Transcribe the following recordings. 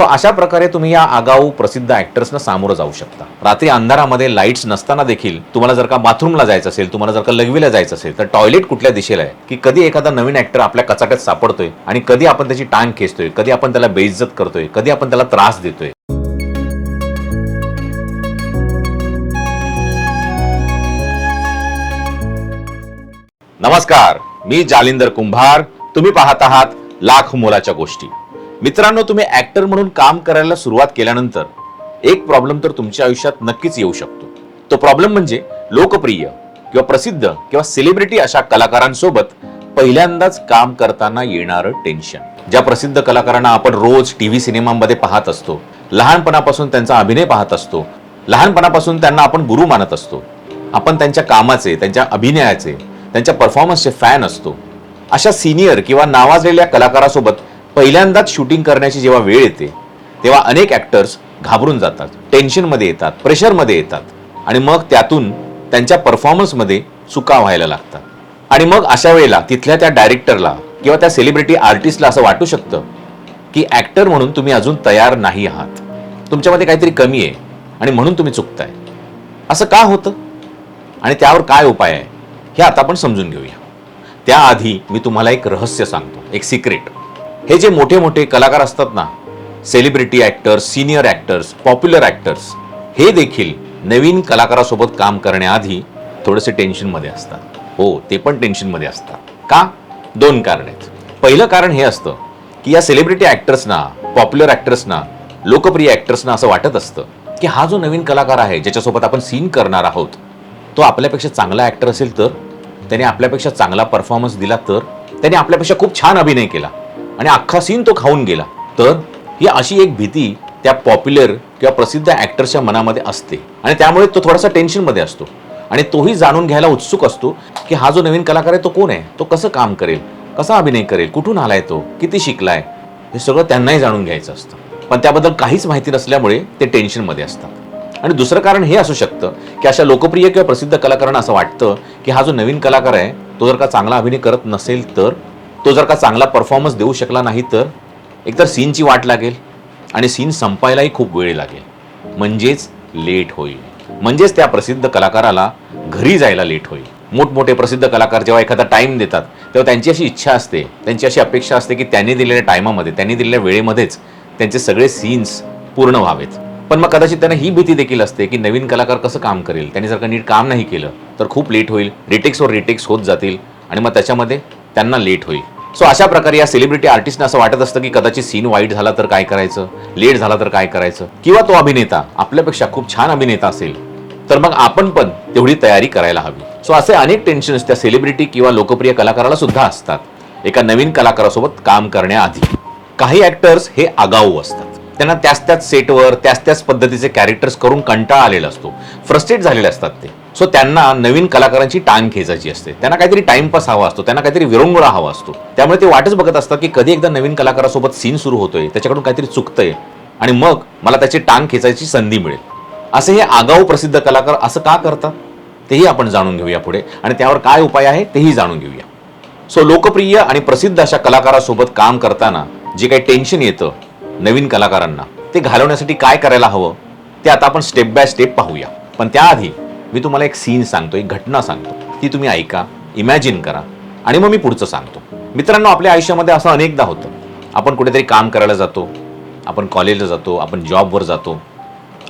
So अशा प्रकारे तुम्ही या आगाऊ प्रसिद्ध ॲक्टर्सना सामोरं जाऊ शकता. रात्री अंधारामध्ये लाईट्स नसताना देखील तुम्हाला जर का बाथरूमला जायचं असेल तुम्हाला जर का लघवीला जायचं असेल तर टॉयलेट कुठल्या दिशेला आहे? की कधी एखादा नवीन ॲक्टर आपल्या कचाट्यात सापडतोय आणि कधी आपण त्याची टांग खेचतोय कधी आपण त्याला बेइज्जत करतोय कधी आपण त्याला त्रास देतोय? नमस्कार मी जालिंदर कुंभार. तुम्ही पाहत आहात लाख मोलाच्या गोष्टी. मित्रांनो तुम्ही ऍक्टर म्हणून काम करायला सुरुवात केल्यानंतर एक प्रॉब्लेम तर तुमच्या आयुष्यात नक्कीच येऊ शकतो. तो प्रॉब्लेम म्हणजे लोकप्रिय किंवा प्रसिद्ध किंवा सेलिब्रिटी अशा कलाकारांसोबत पहिल्यांदाच काम करताना येणारं टेन्शन ज्या प्रसिद्ध कलाकारांना आपण रोज टीव्ही सिनेमांमध्ये पाहत असतो लहानपणापासून त्यांचा अभिनय पाहत असतो लहानपणापासून त्यांना आपण गुरु मानत असतो आपण त्यांच्या कामाचे त्यांच्या अभिनयाचे त्यांच्या परफॉर्मन्सचे फॅन असतो अशा सिनियर किंवा नावाजलेल्या कलाकारासोबत पहिल्यांदाच शूटिंग करण्याची जेव्हा वेळ येते तेव्हा अनेक ॲक्टर्स घाबरून जातात टेन्शनमध्ये येतात प्रेशरमध्ये येतात. आणि मग त्यातून त्यांच्या परफॉर्मन्समध्ये चुका व्हायला लागतात. आणि मग अशा वेळेला तिथल्या त्या डायरेक्टरला किंवा त्या सेलिब्रिटी आर्टिस्टला असं वाटू शकतं की ॲक्टर म्हणून तुम्ही अजून तयार नाही आहात. तुमच्यामध्ये काहीतरी कमी आहे आणि म्हणून तुम्ही चुकताय. असं का होतं? आणि त्यावर काय उपाय आहे? हे आता आपण समजून घेऊया. त्याआधी मी तुम्हाला एक रहस्य सांगतो एक सिक्रेट हे जे मोठे मोठे कलाकार असतात ना celebrity actors senior actors popular actors हे देखील नवीन कलाकारासोबत काम करण्याआधी थोडेसे टेन्शनमध्ये असतात. हो ते पण टेन्शनमध्ये असतात. का? दोन कारण आहेत. पहिलं कारण हे असतं की या सेलिब्रिटी ॲक्टर्सना पॉप्युलर ॲक्टर्सना लोकप्रिय ॲक्टर्सना असं वाटत असतं की हा जो नवीन कलाकार आहे ज्याच्यासोबत आपण सीन करणार आहोत तो आपल्यापेक्षा चांगला ॲक्टर असेल तर त्याने आपल्यापेक्षा चांगला परफॉर्मन्स दिला तर त्याने आपल्यापेक्षा खूप छान अभिनय केला. आणि अख्खा सीन तो खाऊन गेला. तर ही अशी एक भीती त्या पॉप्युलर किंवा प्रसिद्ध ॲक्टरच्या मनामध्ये असते. आणि त्यामुळे तो थोडासा टेन्शनमध्ये असतो. आणि तोही जाणून घ्यायला उत्सुक असतो की हा जो नवीन कलाकार आहे तो कोण आहे? तो कसं काम करेल? कसा अभिनय करेल? कुठून आलाय तो? किती शिकलाय? हे सगळं त्यांनाही जाणून घ्यायचं असतं. पण त्याबद्दल काहीच माहिती नसल्यामुळे ते टेन्शनमध्ये असतात. आणि दुसरं कारण हे असू शकतं की अशा लोकप्रिय किंवा प्रसिद्ध कलाकारांना असं वाटतं की हा जो नवीन कलाकार आहे तो जर का चांगला अभिनय करत नसेल तर तो जर का चांगला परफॉर्मन्स देऊ शकला नाही तर एकतर सीनची वाट लागेल आणि सीन संपायलाही खूप वेळ लागेल. म्हणजेच लेट होईल. म्हणजेच त्या प्रसिद्ध कलाकाराला घरी जायला लेट होईल. मोठमोठे प्रसिद्ध कलाकार जेव्हा एखादा टाईम देतात तेव्हा त्यांची अशी इच्छा असते त्यांची अशी अपेक्षा असते की त्यांनी दिलेल्या टायमामध्ये त्यांनी दिलेल्या वेळेमध्येच त्यांचे सगळे सीन्स पूर्ण व्हावेत. पण मग कदाचित त्यांना ही भीती देखील असते की नवीन कलाकार कसं काम करेल? त्यांनी जर का नीट काम नाही केलं तर खूप लेट होईल. रिटेक्सवर रिटेक्स होत जातील. आणि मग त्याच्यामध्ये त्यांना लेट होईल. सो अशा प्रकारे या सेलिब्रिटी आर्टिस्टना असं वाटत असतं की कदाचित सीन वाईट झाला तर काय करायचं? लेट झाला तर काय करायचं? किंवा तो अभिनेता आपल्यापेक्षा खूप छान अभिनेता असेल तर मग आपण पण तेवढी तयारी करायला हवी. सो असे अनेक टेन्शन्स त्या सेलिब्रिटी किंवा लोकप्रिय कलाकाराला सुद्धा असतात. एका नवीन कलाकारासोबत काम करण्याआधी. काही ऍक्टर्स हे आगाऊ असतात. त्यांना त्याच त्याच सेटवर त्याच त्याच पद्धतीचे कॅरेक्टर्स करून कंटाळा आलेला असतो. फ्रस्ट्रेट झालेले असतात ते. सो त्यांना नवीन कलाकारांची टांग खेचायची असते. त्यांना काहीतरी टाइमपास हवा असतो. त्यांना काहीतरी विरंगुळा हवा असतो. त्यामुळे ते वाटच बघत असतात की कधी एकदा नवीन कलाकारासोबत सीन सुरू होतोय त्याच्याकडून काहीतरी चुकतंय आणि मग मला त्याची टांग खेचायची संधी मिळेल. असे हे आगाऊ प्रसिद्ध कलाकार असं का करतात? तेही आपण जाणून घेऊया पुढे. आणि त्यावर काय उपाय आहे तेही जाणून घेऊया. सो लोकप्रिय आणि प्रसिद्ध अशा कलाकारासोबत काम करताना जे काही टेन्शन येतं नवीन कलाकारांना. ते घालवण्यासाठी काय करायला हवं ते आता आपण स्टेप बाय स्टेप पाहूया. पण त्याआधी मी तुम्हाला एक सीन सांगतो एक घटना सांगतो. ती तुम्ही ऐका इमॅजिन करा. आणि मग मी पुढचं सांगतो. मित्रांनो आपल्या आयुष्यामध्ये असं अनेकदा होतं. आपण कुठेतरी काम करायला जातो आपण कॉलेजला जातो आपण जॉबवर जातो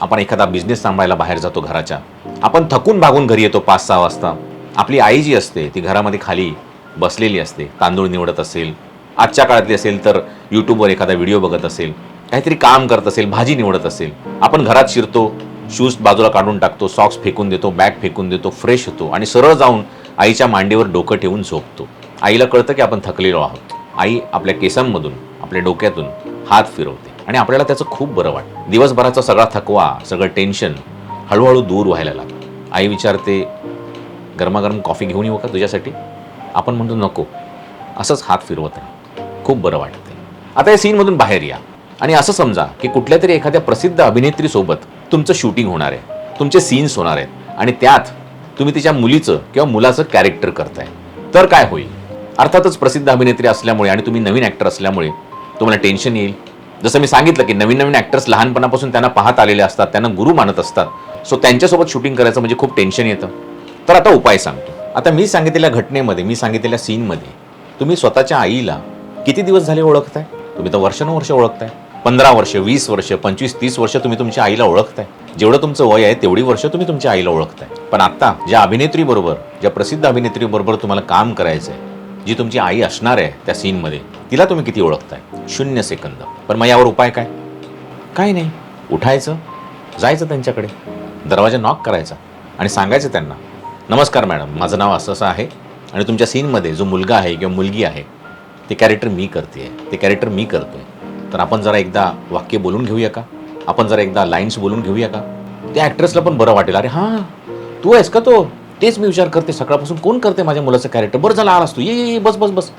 आपण एखादा बिझनेस सांभाळायला बाहेर जातो घराच्या. आपण थकून भागून घरी येतो पाच सहा वाजता. आपली आई जी असते ती घरामध्ये खाली बसलेली असते तांदूळ निवडत असेल आजच्या काळातली असेल तर यूट्यूबवर एखादा व्हिडिओ बघत असेल काहीतरी काम करत असेल भाजी निवडत असेल आपण घरात शिरतो शूज बाजूला काढून टाकतो सॉक्स फेकून देतो बॅग फेकून देतो फ्रेश होतो आणि सरळ जाऊन आईच्या मांडीवर डोकं ठेवून झोपतो. आईला कळतं की आपण थकलेलो आहोत. आई आपल्या केसांमधून आपल्या डोक्यातून हात फिरवते आणि आपल्याला त्याचं खूप बरं वाटतं. दिवसभराचा सगळा थकवा सगळं टेन्शन हळूहळू दूर व्हायला लागतं. आई विचारते गरमागरम कॉफी घेऊन येऊ का तुझ्यासाठी? आपण म्हणतो नको. असंच हात फिरवत राहा खूप बरं वाटते आता या सीनमधून बाहेर या. आणि असं समजा की कुठल्या तरी एखाद्या प्रसिद्ध अभिनेत्रीसोबत तुमचं शूटिंग होणार आहे तुमचे सीन्स होणार आहेत आणि त्यात तुम्ही तिच्या मुलीचं किंवा मुलाचं कॅरेक्टर करताय. तर काय होईल? अर्थातच प्रसिद्ध अभिनेत्री असल्यामुळे आणि तुम्ही नवीन ॲक्टर असल्यामुळे तुम्हाला टेन्शन येईल. जसं मी सांगितलं की नवीन नवीन ॲक्टर्स लहानपणापासून त्यांना पाहत आलेले असतात त्यांना गुरु मानत असतात. सो त्यांच्यासोबत शूटिंग करायचं म्हणजे खूप टेन्शन येतं. तर आता उपाय सांगतो. आता मी सांगितलेल्या घटनेमध्ये मी सांगितलेल्या सीनमध्ये तुम्ही स्वतःच्या आईला किती दिवस झाले ओळखताय? तुम्ही तर वर्षानुवर्ष ओळखताय. पंधरा वर्ष वीस वर्ष पंचवीस तीस वर्ष तुम्ही तुमच्या आईला ओळखताय. जेवढं तुमचं वय आहे तेवढी वर्ष तुम्ही तुमच्या आईला ओळखताय. पण आता ज्या अभिनेत्री बरोबर ज्या प्रसिद्ध अभिनेत्री बरोबर तुम्हाला काम करायचं आहे जी तुमची आई असणार आहे त्या सीनमध्ये तिला तुम्ही किती ओळखताय? शून्य सेकंद. पण मग यावर उपाय काय? काय नाही. उठायचं? जायचं त्यांच्याकडे? दरवाजा नॉक करायचा आणि सांगायचं त्यांना नमस्कार मॅडम माझं नाव असं असं आहे आणि तुमच्या सीनमध्ये जो मुलगा आहे किंवा मुलगी आहे ते कॅरेक्टर मी करते ते कॅरेक्टर मी करतो आहे तर आपण जरा एकदा वाक्य बोलून घेऊया का? आपण जरा एकदा लाईन्स बोलून घेऊया का? त्या ॲक्ट्रेसला पण बरं वाटेल. अरे हां तू आहेस का तो? तेच मी विचार करते. सकाळपासून कोण करते माझ्या मुलाचं कॅरेक्टर बरं झालं आलास तू. ये ये ये, बस बस बस.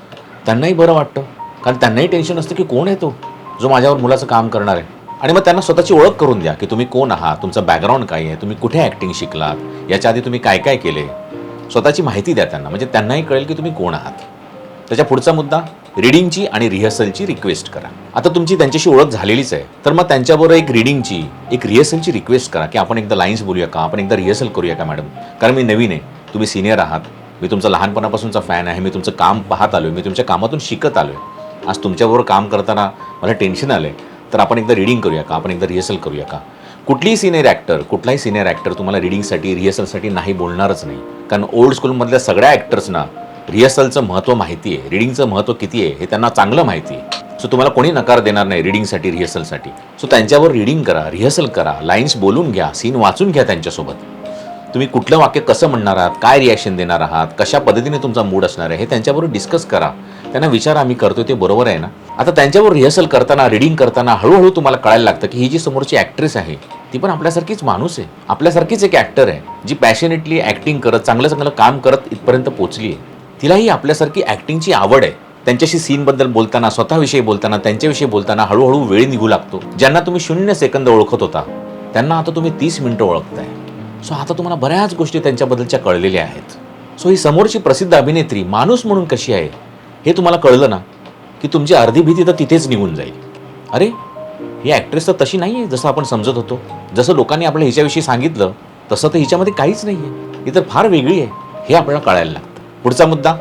त्यांनाही बरं वाटतं. कारण त्यांनाही टेन्शन असतं की कोण आहे तो? जो माझ्यावर मुलाचं काम करणार आहे. आणि मग त्यांना स्वतःची ओळख करून द्या की तुम्ही कोण आहात तुमचं बॅकग्राऊंड काय आहे तुम्ही कुठे ॲक्टिंग शिकलात याच्या आधी तुम्ही काय काय केले स्वतःची माहिती द्या त्यांना. म्हणजे त्यांनाही कळेल की तुम्ही कोण आहात. त्याच्या पुढचा मुद्दा रिडिंगची आणि रिहर्सलची रिक्वेस्ट करा. आता तुमची त्यांच्याशी ओळख झालेलीच आहे. तर मग त्यांच्याबरोबर एक रिडिंगची एक रिहर्सलची रिक्वेस्ट करा की आपण एकदा लाईन्स बोलूया का? आपण एकदा रिहर्सल करूया का मॅडम कारण मी नवीन आहे. तुम्ही सिनियर आहात. मी तुमचा लहानपणापासूनचा फॅन आहे. मी तुमचं काम पाहत आलो मी तुमच्या कामातून शिकत आलो आहे आज तुमच्याबरोबर काम करताना मला टेन्शन आलं आहे तर आपण एकदा रिडिंग करूया का? आपण एकदा रिहर्सल करूया का? कुठलीही सिनियर ॲक्टर कुठलाही सिनियर ॲक्टर तुम्हाला रिडिंगसाठी रिहर्सलसाठी नाही बोलणारच नाही. कारण ओल्ड स्कूलमधल्या सगळ्या ॲक्टर्सना रिहर्सलचं महत्त्व माहिती आहे रिडिंगचं महत्त्व किती आहे हे त्यांना चांगलं माहिती आहे. सो तुम्हाला कोणी नकार देणार नाही रिडिंगसाठी रिहर्सलसाठी. सो त्यांच्यावर रिडिंग करा रिहर्सल करा लाईन्स बोलून घ्या सीन वाचून घ्या त्यांच्यासोबत. तुम्ही कुठलं वाक्य कसं म्हणणार आहात काय रिॲक्शन देणार आहात कशा पद्धतीने तुमचा मूड असणार आहे हे त्यांच्याबरोबर डिस्कस करा. त्यांना विचार आम्ही करतोय ते बरोबर आहे ना? आता त्यांच्यावर रिहर्सल करताना रिडिंग करताना हळूहळू तुम्हाला कळायला लागतं की ही जी समोरची ॲक्ट्रेस आहे ती पण आपल्यासारखीच माणूस आहे. आपल्यासारखीच एक ॲक्टर आहे जी पॅशनेटली ॲक्टिंग करत चांगलं चांगलं काम करत इथपर्यंत पोचली आहे. तिलाही आपल्यासारखी ॲक्टिंगची आवड आहे. त्यांच्याशी सीनबद्दल बोलताना स्वतःविषयी बोलताना त्यांच्याविषयी बोलताना हळूहळू वेळ निघू लागतो. ज्यांना तुम्ही शून्य सेकंद ओळखत होता त्यांना आता तुम्ही तीस मिनटं ओळखताय. सो आता तुम्हाला बऱ्याच गोष्टी त्यांच्याबद्दलच्या कळलेल्या आहेत. सो ही समोरची प्रसिद्ध अभिनेत्री माणूस म्हणून कशी आहे हे तुम्हाला कळलं ना की तुमची अर्धी भीती तर तिथेच निघून जाईल. अरे ही ॲक्ट्रेस तर तशी नाही आहे जसं आपण समजत होतो. जसं लोकांनी आपल्या हिच्याविषयी सांगितलं तसं तर हिच्यामध्ये काहीच नाही आहे ही तर फार वेगळी आहे हे आपल्याला कळायला लागतं. पुढचा मुद्दा.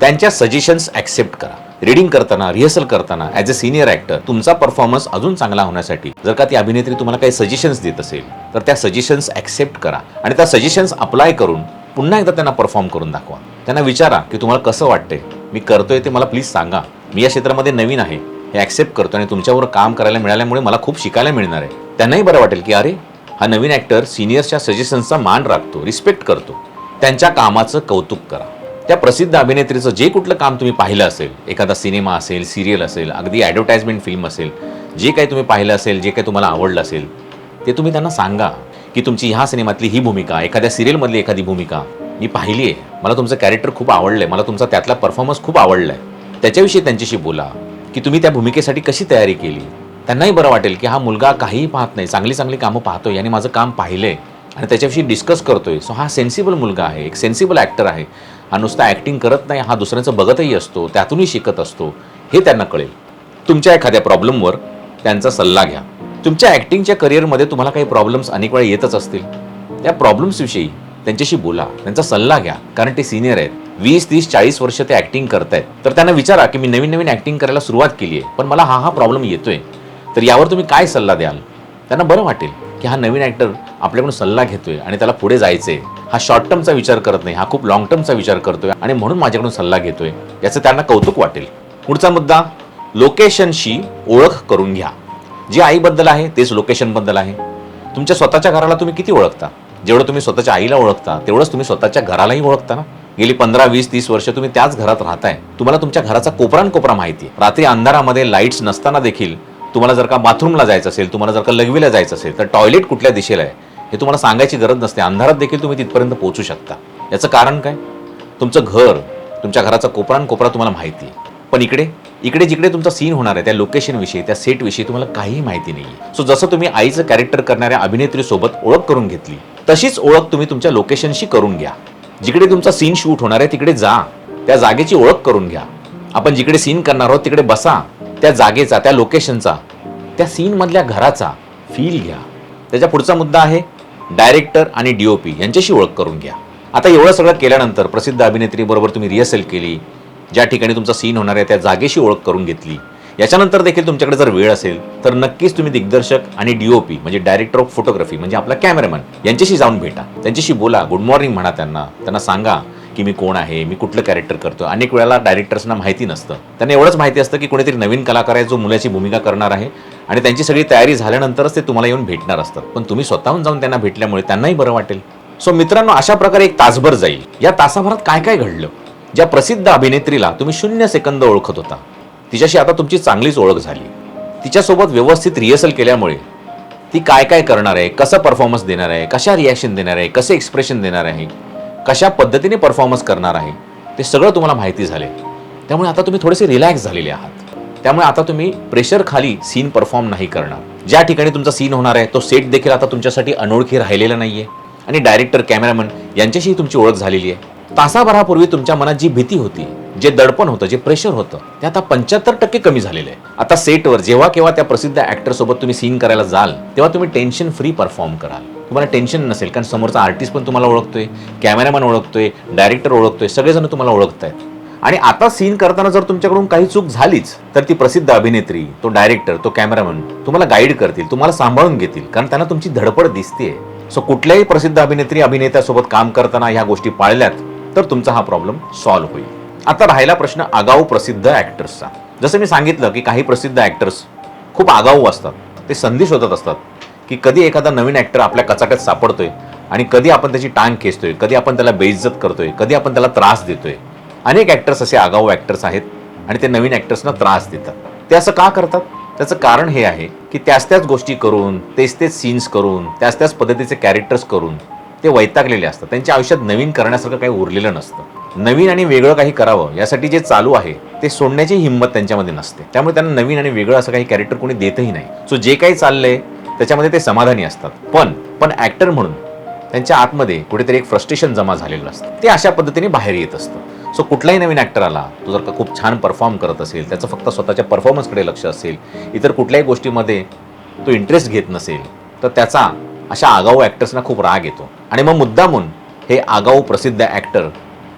त्यांच्या सजेशन्स ॲक्सेप्ट करा. रिडिंग करताना रिहर्सल करताना ॲज अ सिनियर ॲक्टर तुमचा परफॉर्मन्स अजून चांगला होण्यासाठी जर का ती अभिनेत्री तुम्हाला काही सजेशन्स देत असेल तर त्या सजेशन्स ॲक्सेप्ट करा आणि त्या सजेशन्स अप्लाय करून पुन्हा एकदा त्यांना परफॉर्म करून दाखवा. त्यांना विचारा की तुम्हाला कसं वाटतंय? मी करतोय ते मला प्लीज सांगा. मी या क्षेत्रामध्ये नवीन आहे. हे ॲक्सेप्ट करतो आणि तुमच्यावर काम करायला मिळाल्यामुळे मला खूप शिकायला मिळणार आहे. त्यांनाही बरं वाटेल की अरे हा नवीन ॲक्टर सिनियर्सच्या सजेशन्सचा मान राखतो रिस्पेक्ट करतो. त्यांच्या कामाचं कौतुक करा. त्या प्रसिद्ध अभिनेत्रीचं जे कुठलं काम तुम्ही पाहिलं असेल एखादा सिनेमा असेल सिरियल असेल अगदी ॲडव्हर्टाईजमेंट फिल्म असेल जे काही तुम्ही पाहिलं असेल जे काही तुम्हाला आवडलं असेल ते तुम्ही त्यांना सांगा की तुमची ह्या सिनेमातली ही भूमिका एखाद्या सिरियलमधली एखादी भूमिका मी पाहिली आहे. मला तुमचं कॅरेक्टर खूप आवडलं आहे मला तुमचा त्यातला परफॉर्मन्स खूप आवडला आहे त्याच्याविषयी त्यांच्याशी बोला की तुम्ही त्या भूमिकेसाठी कशी तयारी केली? त्यांनाही बरं वाटेल की हा मुलगा काहीही पाहत नाही चांगली चांगली कामं पाहतो याने माझं काम पाहिलंय आणि त्याच्याविषयी डिस्कस करतोय. सो हा सेन्सिबल मुलगा आहे एक सेन्सिबल ॲक्टर आहे. हा नुसता ॲक्टिंग करत नाही हा दुसऱ्यांचं बघतही असतो त्यातूनही शिकत असतो हे त्यांना कळेल. तुमच्या एखाद्या प्रॉब्लेमवर त्यांचा सल्ला घ्या. तुमच्या ॲक्टिंगच्या करिअरमध्ये तुम्हाला काही प्रॉब्लेम्स अनेक वेळा येतच असतील. त्या प्रॉब्लेम्सविषयी त्यांच्याशी बोला त्यांचा सल्ला घ्या कारण ते सिनियर आहेत. वीस तीस चाळीस वर्ष ते ॲक्टिंग करतायत. तर त्यांना विचारा की मी नवीन नवीन ॲक्टिंग करायला सुरुवात केली आहे पण मला हा हा प्रॉब्लेम येतोय. तर यावर तुम्ही काय सल्ला द्याल? त्यांना बरं वाटेल. की हा नवीन ॲक्टर आपल्याकडून सल्ला घेतोय आणि त्याला पुढे जायचंय हा शॉर्ट टर्मचा विचार करत नाही हा खूप लॉंग टर्मचा विचार करतोय आणि म्हणून माझ्याकडून सल्ला घेतोय याचं त्यांना कौतुक वाटेल. पुढचा मुद्दा लोकेशनशी ओळख करून घ्या. जे आईबद्दल आहे तेच लोकेशनबद्दल आहे. तुमच्या स्वतःच्या घराला तुम्ही किती ओळखता? जेवढं तुम्ही स्वतःच्या आईला ओळखता तेवढंच तुम्ही स्वतःच्या घरालाही ओळखता ना? गेली पंधरा वीस तीस वर्ष तुम्ही त्याच घरात राहताय. तुम्हाला तुमच्या घराचा कोपरान कोपरा माहिती आहे रात्री अंधारामध्ये लाईट्स नसताना देखील तुम्हाला जर का बाथरूमला जायचं असेल तुम्हाला जर का लघवीला जायचं असेल तर टॉयलेट कुठल्या दिशेला आहे हे तुम्हाला सांगायची गरज नसते. अंधारात देखील तुम्ही तिथपर्यंत पोहोचू शकता. याचं कारण काय? तुमचं घर तुमच्या घराचा कोपरान कोपरा तुम्हाला माहिती आहे पण इकडे इकडे जिकडे तुमचा सीन होणार आहे त्या लोकेशनविषयी त्या सेटविषयी तुम्हाला काहीही माहिती नाही सो जसं तुम्ही आईचं कॅरेक्टर करणाऱ्या अभिनेत्रीसोबत ओळख करून घेतली तशीच ओळख तुम्ही तुमच्या लोकेशनशी करून घ्या. जिकडे तुमचा सीन शूट होणार आहे तिकडे जा. त्या जागेची ओळख करून घ्या. आपण जिकडे सीन करणार आहोत तिकडे बसा. त्या जागेचा त्या लोकेशनचा त्या सीनमधल्या घराचा फील घ्या. त्याच्या पुढचा मुद्दा आहे डायरेक्टर आणि डी ओ पी यांच्याशी ओळख करून घ्या. आता एवढं सगळं केल्यानंतर प्रसिद्ध अभिनेत्रीबरोबर तुम्ही रिहर्सल केली ज्या ठिकाणी तुमचा सीन होणार आहे त्या जागेशी ओळख करून घेतली. याच्यानंतर देखील तुमच्याकडे जर वेळ असेल तर नक्कीच तुम्ही दिग्दर्शक आणि डीओपी म्हणजे डायरेक्टर ऑफ फोटोग्राफी म्हणजे आपला कॅमेरामॅन यांच्याशी जाऊन भेटा. त्यांच्याशी बोला गुड मॉर्निंग म्हणा त्यांना. त्यांना सांगा की मी कोण आहे मी कुठलं कॅरेक्टर करतो अनेक वेळेला डायरेक्टर्सना माहिती नसतं. त्यांना एवढंच माहिती असतं की कोणीतरी नवीन कलाकार आहे जो मुलाची भूमिका करणार आहे. आणि त्यांची सगळी तयारी झाल्यानंतरच ते तुम्हाला येऊन भेटणार असतात. पण तुम्ही स्वतःहून जाऊन त्यांना भेटल्यामुळे त्यांनाही बरं वाटेल. सो मित्रांनो अशा प्रकारे एक तासभर जाईल. या तासाभरात काय काय घडलं? ज्या प्रसिद्ध अभिनेत्रीला तुम्ही शून्य सेकंद ओळखत होता. तिच्याशी आता तुमची चांगलीच ओळख झाली. तिच्यासोबत व्यवस्थित रिहर्सल केल्यामुळे ती काय काय करणार आहे कसं परफॉर्मन्स देणार आहे कशा रिॲक्शन देणार आहे कसे एक्सप्रेशन देणार आहे कशा पद्धतीने परफॉर्मन्स करणार आहे ते सगळं तुम्हाला माहिती झाले. त्यामुळे आता तुम्ही थोडेसे रिलॅक्स झालेले आहात. त्यामुळे आता तुम्ही प्रेशर खाली सीन परफॉर्म नाही करणार. ज्या ठिकाणी तुमचा सीन होणार आहे तो सेट देखील आता तुमच्यासाठी अनोळखी राहिलेला नाही आहे आणि डायरेक्टर कॅमेरामन यांच्याशीही तुमची ओळख झालेली आहे. तासाभरापूर्वी तुमच्या मनात जी भीती होती जे दडपण होतं जे प्रेशर होतं ते आता पंच्याहत्तर टक्के कमी झालेलं आहे. आता सेटवर जेव्हा केव्हा त्या प्रसिद्ध ॲक्टरसोबत तुम्ही सीन करायला जाल तेव्हा तुम्ही टेन्शन फ्री परफॉर्म कराल. तुम्हाला टेन्शन नसेल. कारण समोरचा आर्टिस्ट पण तुम्हाला ओळखतोय कॅमेरामॅन ओळखतोय डायरेक्टर ओळखतोय सगळेजण तुम्हाला ओळखतायत. आणि आता सीन करताना जर तुमच्याकडून काही चूक झालीच तर ती प्रसिद्ध अभिनेत्री तो डायरेक्टर तो कॅमेरामॅन तुम्हाला गाईड करतील तुम्हाला सांभाळून घेतील. कारण त्यांना तुमची धडपड दिसते सो कुठल्याही प्रसिद्ध अभिनेत्री अभिनेत्यासोबत काम करताना ह्या गोष्टी पाळल्यात तर तुमचा हा प्रॉब्लेम सॉल्व्ह होईल. आता राहिला प्रश्न आगाऊ प्रसिद्ध ऍक्टर्सचा जसं मी सांगितलं की काही प्रसिद्ध ऍक्टर्स खूप आगाऊ असतात. ते संधी शोधत असतात. की कधी एखादा नवीन ॲक्टर आपल्या कचाट्यात सापडतोय आणि कधी आपण त्याची टांग खेचतोय कधी आपण त्याला बेइज्जत करतोय कधी आपण त्याला त्रास देतोय. अनेक ॲक्टर्स असे आगाऊ ॲक्टर्स आहेत आणि ते नवीन ॲक्टर्सना त्रास देतात. ते असं का करतात? त्याचं कारण हे आहे की त्याच त्याच गोष्टी करून तेच तेच सीन्स करून त्याच त्याच पद्धतीचे कॅरेक्टर्स करून ते वैतागलेले असतात. त्यांच्या आयुष्यात नवीन करण्यासारखं काही उरलेलं नसतं. नवीन आणि वेगळं काही करावं यासाठी जे चालू आहे ते सोडण्याची हिंमत त्यांच्यामध्ये नसते. त्यामुळे त्यांना नवीन आणि वेगळं असं काही कॅरेक्टर कोणी देतही नाही. सो जे काही चाललंय त्याच्यामध्ये ते समाधानी असतात. पण पण ऍक्टर म्हणून त्यांच्या आतमध्ये कुठेतरी एक फ्रस्ट्रेशन जमा झालेलं असतं. ते अशा पद्धतीने बाहेर येत असतं. सो कुठलाही नवीन ऍक्टर आला तो जर का खूप छान परफॉर्म करत असेल त्याचं फक्त स्वतःच्या परफॉर्मन्सकडे लक्ष असेल इतर कुठल्याही गोष्टीमध्ये तो इंटरेस्ट घेत नसेल तर त्याचा अशा आगाऊ ॲक्टर्सना खूप राग येतो. आणि मग मुद्दामून हे आगाऊ प्रसिद्ध ॲक्टर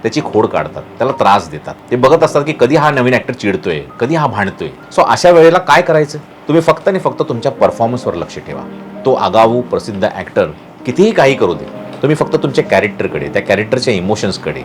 त्याची खोड काढतात त्याला त्रास देतात. ते बघत असतात की कधी हा नवीन ॲक्टर चिडतोय कधी हा भांडतोय. सो अशा वेळेला काय करायचं? तुम्ही फक्त आणि फक्त तुमच्या परफॉर्मन्सवर लक्ष ठेवा. तो आगाऊ प्रसिद्ध ॲक्टर कितीही काही करू दे तुम्ही फक्त तुमच्या कॅरेक्टरकडे त्या कॅरेक्टरच्या इमोशन्सकडे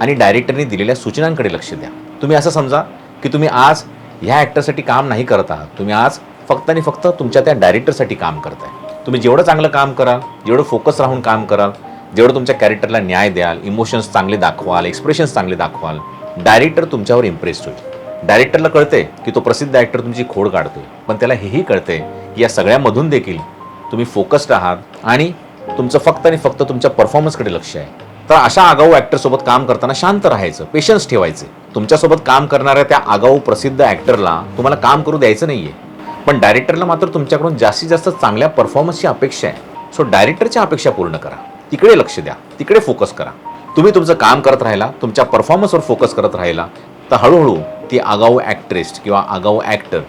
आणि डायरेक्टरने दिलेल्या सूचनांकडे लक्ष द्या. तुम्ही असं समजा की तुम्ही आज ह्या ॲक्टरसाठी काम नाही करत आहात तुम्ही आज फक्त आणि फक्त तुमच्या त्या डायरेक्टरसाठी काम करताय. तुम्ही जेवढं चांगलं काम कराल जेवढं फोकस राहून काम कराल जेवढं तुमच्या कॅरेक्टरला न्याय द्याल इमोशन्स चांगले दाखवाल एक्सप्रेशन्स चांगले दाखवाल डायरेक्टर तुमच्यावर इम्प्रेस्ड होईल. डायरेक्टरला कळते की तो प्रसिद्ध ॲक्टर तुमची खोड काढतोय. पण त्याला हेही कळते की या सगळ्यामधून देखील तुम्ही फोकस्ड आहात आणि तुमचं फक्त आणि फक्त तुमच्या परफॉर्मन्सकडे लक्ष आहे. तर अशा आगाऊ ॲक्टरसोबत काम करताना शांत राहायचं पेशन्स ठेवायचे. तुमच्यासोबत काम करणाऱ्या त्या आगाऊ प्रसिद्ध ॲक्टरला तुम्हाला काम करू द्यायचं नाही आहे पण डायरेक्टरला मात्र तुमच्याकडून जास्तीत जास्त चांगल्या परफॉर्मन्सची अपेक्षा आहे. सो डायरेक्टरच्या अपेक्षा पूर्ण करा. तिकडे लक्ष द्या तिकडे फोकस करा. तुम्ही तुमचं काम करत राहिला तुमच्या परफॉर्मन्सवर फोकस करत राहिला तर हळूहळू ती आगाऊ ॲक्ट्रेस किंवा आगाऊ ॲक्टर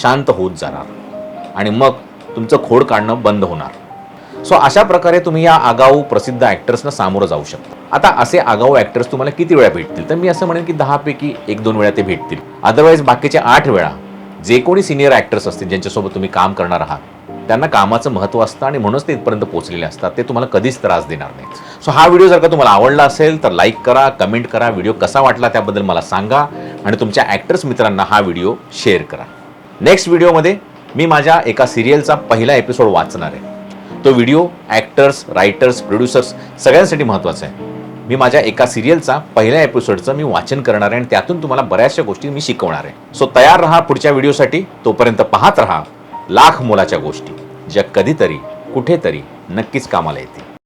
शांत होत जाणार. आणि मग तुमचं खोड काढणं बंद होणार. सो अशा प्रकारे तुम्ही या आगाऊ प्रसिद्ध ॲक्टर्सना सामोरं जाऊ शकता. आता असे आगाऊ ॲक्टर्स तुम्हाला किती वेळा भेटतील? तर मी असं म्हणेन की दहापैकी एक दोन वेळा ते भेटतील. अदरवाईज बाकीचे आठ वेळा जे कोणी सिनियर ॲक्टर्स असतील ज्यांच्यासोबत तुम्ही काम करणार आहात त्यांना कामाचं महत्त्व असतं आणि म्हणूनच ते इथपर्यंत पोहोचलेले असतात. ते तुम्हाला कधीच त्रास देणार नाही सो हा व्हिडिओ जर का तुम्हाला आवडला असेल तर लाईक करा कमेंट करा. व्हिडिओ कसा वाटला त्याबद्दल मला सांगा. आणि तुमच्या ॲक्टर्स मित्रांना हा व्हिडिओ शेअर करा. नेक्स्ट व्हिडिओमध्ये मी माझ्या एका सिरियलचा पहिला एपिसोड वाचणार आहे. तो व्हिडिओ ॲक्टर्स रायटर्स प्रोड्युसर्स सगळ्यांसाठी महत्त्वाचा आहे. मी माझ्या एका सिरियलचा पहिल्या एपिसोडचं मी वाचन करणार आहे आणि त्यातून तुम्हाला बऱ्याचशा गोष्टी मी शिकवणार आहे. सो तयार राहा पुढच्या व्हिडिओसाठी तोपर्यंत पाहत राहा. लाख मोलाच्या गोष्टी ज्या कधीतरी कुठेतरी नक्कीच कामाला येतील.